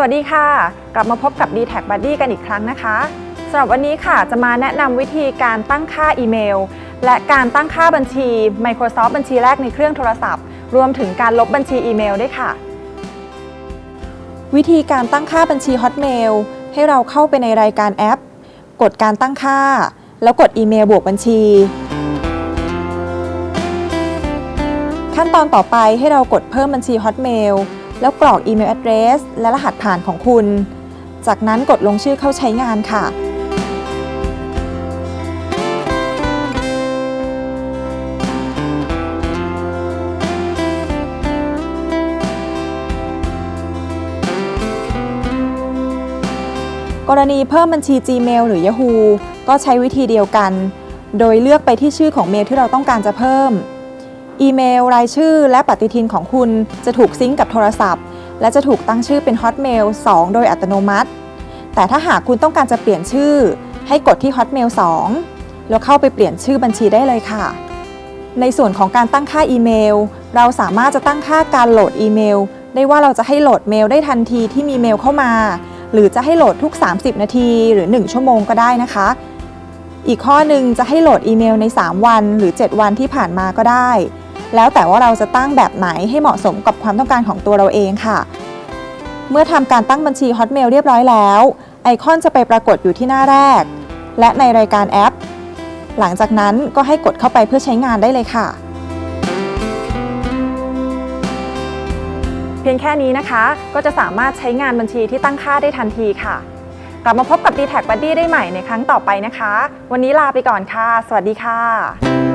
สวัสดีค่ะ กลับมาพบกับ d t แท Buddy กันอีกครั้งนะคะสำหรับวันนี้ค่ะจะมาแนะนำวิธีการตั้งค่าอีเมล และการตั้งค่าบัญชี Microsoft บัญชีแรกในเครื่องโทรศัพท์ รวมถึงการลบบัญชีอีเมลด้วยค่ะ วิธีการตั้งค่าบัญชี Hotmail ให้เราเข้าไปในรายการแอป กดการตั้งค่า แล้วกดอีเมลบวกบัญชี ขั้นตอนต่อไปให้เรากดเพิ่มบัญชี Hotmail แล้วกรอกอีเมล address และรหัสผ่านของคุณ จากนั้นกดลงชื่อเข้าใช้งานค่ะ กรณีเพิ่มบัญชี Gmail หรือ Yahoo ก็ใช้วิธีเดียวกัน โดยเลือกไปที่ชื่อของเมลที่เราต้องการจะเพิ่ม อีเมล รายชื่อ และปฏิทินของคุณจะถูกซิงก์กับโทรศัพท์ และจะถูกตั้งชื่อเป็น Hotmail 2 โดยอัตโนมัติ แต่ถ้าหากคุณต้องการจะเปลี่ยนชื่อ ให้กดที่ Hotmail 2 แล้วเข้าไปเปลี่ยนชื่อบัญชีได้เลยค่ะ ในส่วนของการตั้งค่าอีเมล เราสามารถจะตั้งค่าการโหลดอีเมล ได้ว่าเราจะให้โหลดเมลได้ทันทีที่มีเมลเข้ามา หรือจะให้โหลดทุก 30 นาทีหรือ 1 ชั่วโมงก็ได้นะคะอีกข้อหนึ่งจะให้โหลดอีเมลใน 3 วันหรือ 7 วันที่ผ่านมาก็ได้ แล้วแต่ว่าเราจะตั้งแบบไหนให้เหมาะสมกับความต้องการของตัวเราเองค่ะ เมื่อทำการตั้งบัญชี Hotmail เรียบร้อยแล้ว ไอคอนจะไปปรากฏอยู่ที่หน้าแรก และในรายการแอป หลังจากนั้นก็ให้กดเข้าไปเพื่อใช้งานได้เลยค่ะ เพียงแค่นี้นะคะ ก็จะสามารถใช้งานบัญชีที่ตั้งค่าได้ทันทีค่ะ กลับมาพบกับ d t แท Buddy ได้ใหม่ในครั้งต่อไปนะคะ วันนี้ลาไปก่อนค่ะ สวัสดีค่ะ